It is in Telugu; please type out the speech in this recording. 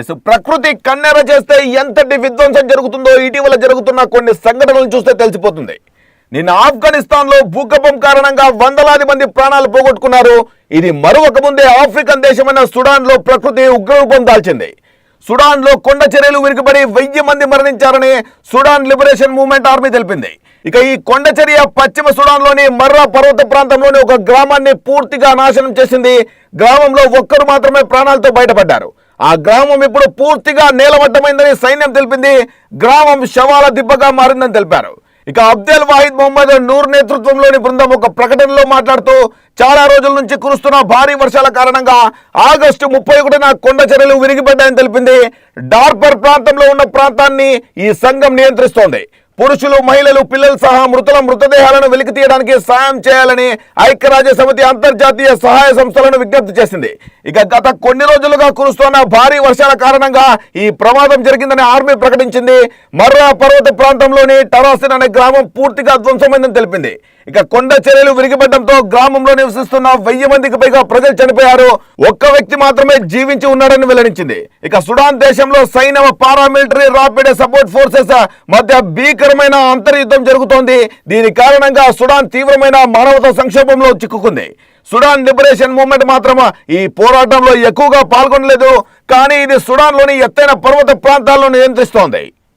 ఎస్ ప్రకృతి కన్నెర చేస్తే ఎంతటి విధ్వంసం జరుగుతుందో ఇటీవల జరుగుతున్న కొన్ని సంఘటనలు చూస్తే తెలిసిపోతుంది. నిన్న ఆఫ్ఘనిస్తాన్లో భూకంపం కారణంగా వందలాది మంది ప్రాణాలు పోగొట్టుకున్నారు. ఇది మరొక ముందే ఆఫ్రికన్ దేశమైన సుడాన్లో ప్రకృతి ఉగ్రరూపం దాల్చింది. సుడాన్లో కొండ చర్యలు విరిగిపడి వెయ్యి మంది మరణించారని సుడాన్ లిబరేషన్ మూవ్మెంట్ ఆర్మీ తెలిపింది. ఇక ఈ కొండ చర్య పశ్చిమ సుడాన్లోని మర్రా పర్వత ప్రాంతంలోని ఒక గ్రామాన్ని పూర్తిగా నాశనం చేసింది. గ్రామంలో ఒక్కరు మాత్రమే ప్రాణాలతో బయటపడ్డారు. ఆ గ్రామం ఇప్పుడు పూర్తిగా నేలమట్టమైందని సైన్యం తెలిపింది. గ్రామం శవాల దిబ్బగా మారిందని తెలిపారు. ఇక అబ్దెల్ వాహిద్ మొహమ్మద్ నూర్ నేతృత్వంలోని బృందం ఒక ప్రకటనలో మాట్లాడుతూ చాలా రోజుల నుంచి కురుస్తున్న భారీ వర్షాల కారణంగా ఆగస్టు ముప్పై ఒకటిన కొండ చర్యలు విరిగిపడ్డాయని తెలిపింది. డార్పర్ ప్రాంతంలో ఉన్న ప్రాంతాన్ని ఈ సంఘం నియంత్రిస్తోంది. పురుషులు మహిళలు పిల్లలు సహా మృతుల మృతదేహాలను వెలికి తీయడానికి సాయం చేయాలని ఐక్యరాజ్య సమితి అంతర్జాతీయ సహాయ సంస్థలను విజ్ఞప్తి చేసింది. ఇక గత కొన్ని రోజులుగా కురుస్తున్న భారీ వర్షాల కారణంగా ఈ ప్రమాదం జరిగిందని ఆర్మీ ప్రకటించింది. మర్రా పర్వత ప్రాంతంలోని టరాసిన్ అనే గ్రామం పూర్తిగా ధ్వంసమైందని తెలిపింది. ఇక కొండ చర్యలు విరిగిపడడంతో గ్రామంలో నివసిస్తున్న వెయ్యి మందికి పైగా ప్రజలు చనిపోయారు. ఒక్క వ్యక్తి మాత్రమే జీవించి ఉన్నాడని వెల్లడించింది. ఇక సుడాన్ దేశంలో సైన్యం పారామిలిటరీ రాపిడ్ సపోర్ట్ ఫోర్సెస్ మధ్య భయంకరమైన అంతర్యుద్ధం జరుగుతోంది. దీని కారణంగా సుడాన్ తీవ్రమైన మానవతా సంక్షోభంలో చిక్కుకుంది. సుడాన్ లిబరేషన్ మూవ్మెంట్ మాత్రం ఈ పోరాటంలో ఎక్కువగా పాల్గొనలేదు. కానీ ఇది సుడాన్లోని ఎత్తైన పర్వత ప్రాంతాలను నియంత్రిస్తోంది.